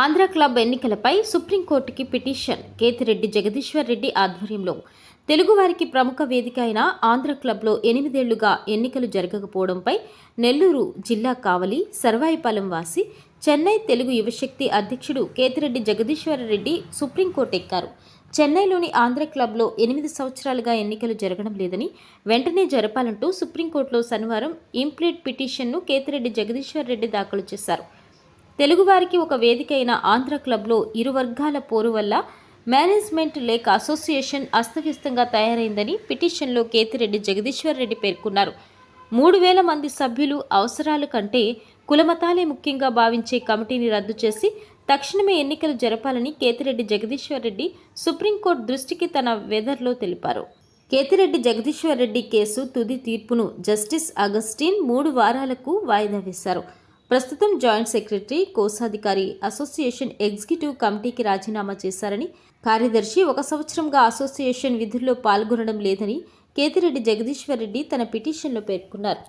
Andhra club ఎన్నికలపై సుప్రీంకోర్టుకి petition. Kethireddy Jagadishwar Reddy ఆధ్వర్యంలో తెలుగువారికి ప్రముఖ వేదిక అయిన ఆంధ్ర క్లబ్లో ఎనిమిదేళ్ళుగా ఎన్నికలు జరగకపోవడంపై నెల్లూరు జిల్లా కావలి సర్వాయిపాలెం వాసి చెన్నై తెలుగు యువశక్తి అధ్యక్షుడు కేతిరెడ్డి జగదీశ్వర రెడ్డి సుప్రీంకోర్టు ఎక్కారు. చెన్నైలోని ఆంధ్ర క్లబ్లో ఎనిమిది సంవత్సరాలుగా ఎన్నికలు జరగడం లేదని వెంటనే జరపాలంటూ సుప్రీంకోర్టులో శనివారం ఇంప్లీట్ పిటిషన్ను కేతిరెడ్డి జగదీశ్వర్ రెడ్డి దాఖలు చేశారు. తెలుగువారికి ఒక వేదిక అయిన ఆంధ్ర క్లబ్లో ఇరు వర్గాల పోరు వల్ల మేనేజ్మెంట్ లేక అసోసియేషన్ అస్తవ్యస్తంగా తయారైందని పిటిషన్లో కేతిరెడ్డి జగదీశ్వర్ రెడ్డి పేర్కొన్నారు. మూడు వేల మంది సభ్యులు అవసరాల కంటే కులమతాలే ముఖ్యంగా భావించే కమిటీని రద్దు చేసి తక్షణమే ఎన్నికలు జరపాలని కేతిరెడ్డి జగదీశ్వర్ రెడ్డి సుప్రీంకోర్టు దృష్టికి తన వెదర్లో తెలిపారు. కేతిరెడ్డి జగదీశ్వర్ రెడ్డి కేసు తుది తీర్పును జస్టిస్ అగస్టిన్ మూడు వారాలకు వాయిదా వేశారు. ప్రస్తుతం జాయింట్ సెక్రటరీ కోశాధికారి అసోసియేషన్ ఎగ్జిక్యూటివ్ కమిటీకి రాజీనామా చేశారని కార్యదర్శి ఒక సంవత్సరంగా అసోసియేషన్ విధుల్లో పాల్గొనడం లేదని కేతిరెడ్డి జగదీశ్వర్ రెడ్డి తన పిటిషన్లో పేర్కొన్నారు.